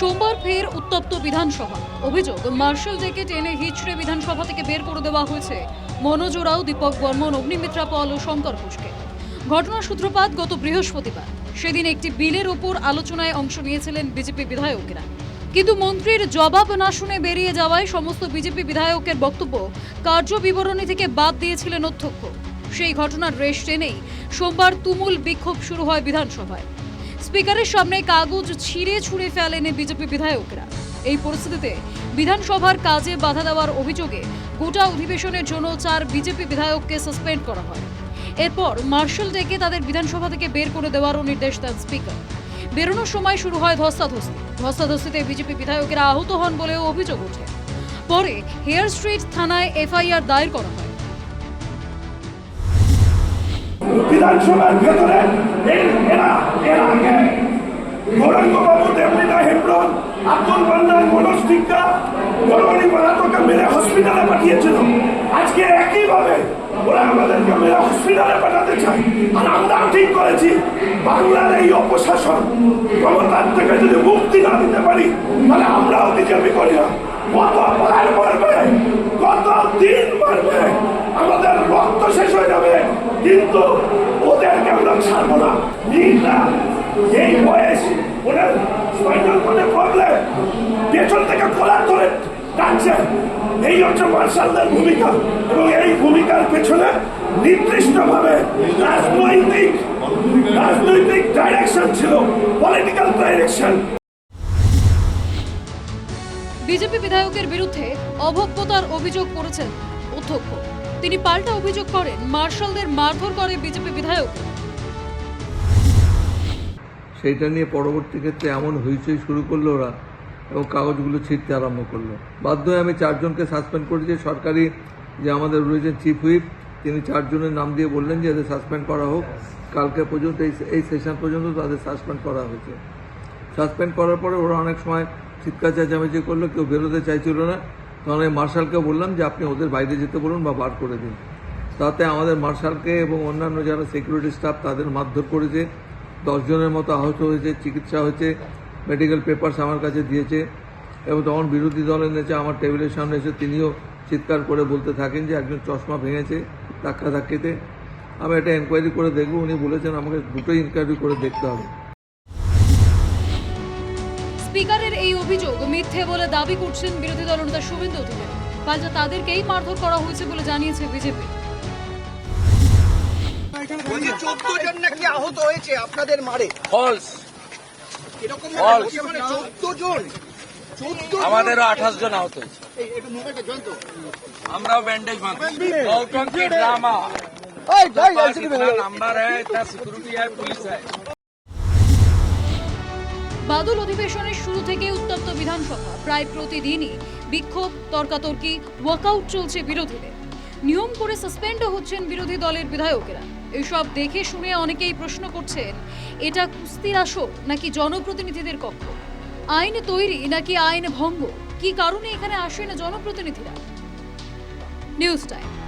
সোমবার ফের উত্তপ্ত বিধানসভা। অভিযোগ, মার্শাল ডেকে টেনে হিচড়ে বিধানসভা থেকে বের করে দেওয়া হয়েছে। মনোজ ওরাও, দীপক বর্মন, অগ্নিমিত্রা পল ও শঙ্কর ঘোষকে। ঘটনার সূত্রপাত গত বৃহস্পতিবার। সেদিন একটি বিলের ওপর আলোচনায় অংশ নিয়েছিলেন বিজেপি বিধায়কেরা। কিন্তু মন্ত্রীর জবাব না শুনে বেরিয়ে যাওয়ায় সমস্ত বিজেপি বিধায়কের বক্তব্য কার্য বিবরণী থেকে বাদ দিয়েছিলেন অধ্যক্ষ। সেই ঘটনার রেশ টেনেই সোমবার তুমুল বিক্ষোভ শুরু হয় বিধানসভায়। স্পিকারের সামনে কাগজ ছিঁড়ে ছুঁড়ে ফেলেন বিজেপি বিধায়করা। এই পরিস্থিতিতে বিধানসভার কাজে বাধা দেওয়ার অভিযোগে গোটা অধিবেশনের জন্য চার বিজেপি বিধায়ককে সাসপেন্ড করা হয়। এরপর মার্শাল ডেকে তাদের বিধানসভা থেকে বের করে দেওয়ারও নির্দেশ দেন স্পিকার। বেরোনোর সময় শুরু হয় ধস্তাধস্তি। ধস্তাধস্তিতে বিজেপি বিধায়কেরা আহত হন বলেও অভিযোগ ওঠে। পরে হেয়ার স্ট্রিট থানায় এফআইআর দায়ের করা হয়। বিধানসভার ভেতরে এরা এর আগে গৌরাঙ্গবাবু দেবলীনা হেমব্রম আব্দুল মান্নান মনোজ টিক্কা গরমণি মারাতোকে মেরে হসপিটালে পাঠিয়েছিল। আজকে একইভাবে ওরা আমাদেরকে মেরে হসপিটালে পাঠাতে চায়। আর আমরাও ঠিক করেছি, বাংলার এই অপশাসন ক্ষমতার থেকে যদি মুক্তি না দিতে পারি, তাহলে আমরাও বিজেপি করি না। কত পলায় মারবে কত দিন মারবে আমাদের রক্ত শেষ হয়ে যাবে। কিন্তু ওদেরকে আমরা ছাড়বো না। এই টানছে এই হচ্ছে মার্শালদের ভূমিকা এবং এই ভূমিকার পেছনে নির্দিষ্টভাবে রাজনৈতিক রাজনৈতিক ডাইরেকশন ছিল পলিটিক্যাল ডাইরেকশন বিজেপি বিধায়কের বিরুদ্ধে অভব্যতার অভিযোগ করেছেন অধ্যক্ষ। তিনি পাল্টা অভিযোগ করেন মার্শালদের মারধর করে বিজেপি বিধায়ক। সেইটা নিয়ে পরবর্তী ক্ষেত্রে এমন হইচই শুরু করল ওরা। এবং কাগজগুলো ছিঁড়তে আরম্ভ করল। বাধ্য হয়ে আমি চারজনকে সাসপেন্ড করেছি। সরকারি যে আমাদের রয়েছেন চিফ হুইপ তিনি চারজনের নাম দিয়ে বললেন যে এদের সাসপেন্ড করা হোক। কালকে পর্যন্ত এই সেশন পর্যন্ত তাদের সাসপেন্ড করা হয়েছে। সাসপেন্ড করার পরে ওরা অনেক সময় চিৎকার চেঁচামেচি করল, কেউ বেরোতে চাইছিল না। তখন আমি মার্শালকে বললাম যে, আপনি ওদের বাইরে যেতে বলুন বা বার করে দিন। তাতে আমাদের মার্শালকে এবং অন্যান্য যারা সিকিউরিটি স্টাফ তাদের মারধর করেছে। দশজনের মতো আহত হয়েছে, চিকিৎসা হয়েছে। মেডিকেল পেপারস আমার কাছে দিয়েছে এবং তখন বিরোধী দলের নেতা আমার টেবিলের সামনে এসে তিনিও চিৎকার করে বলতে থাকেন যে একজন চশমা ভেঙেছে ধাক্কা ধাক্কিতে। আমি একটা এনকোয়ারি করে দেখব উনি বলেছেন আমাকে দুটোই ইনকোয়ারি করে দেখতে হবে। স্পিকারের এই অভিযোগ মিথ্যে বলে দাবি করছেন বিরোধী দলনেতা শুভেন্দু অধিকারী। পাল্টা তাদেরকেই মারধর করা হয়েছে বলে জানিয়েছে বিজেপি। চোদ্দ জন নাকি আহত হয়েছে আপনাদের মারে। ফলস এরকম False. চোদ্দ জন চোদ্দ আমাদেরও আঠাশ জন আহত হয়েছে। আমরাও ব্যান্ডেজ বাদল অধিবেশনের শুরু থেকে উত্তপ্ত বিধানসভা। প্রায় প্রতিদিনই বিক্ষোভ তর্কাতর্কি ওয়াকআউট চলছে বিরোধীদের। নিয়ম করে সাসপেন্ডও হচ্ছেন বিরোধী দলের বিধায়কেরা। এসব দেখে শুনে অনেকেই প্রশ্ন করছেন, এটা কুস্তির আসর নাকি জনপ্রতিনিধিদের কক্ষ? আইন তৈরি নাকি আইন ভঙ্গ? কি কারণে এখানে আসে না জনপ্রতিনিধিরা? News time.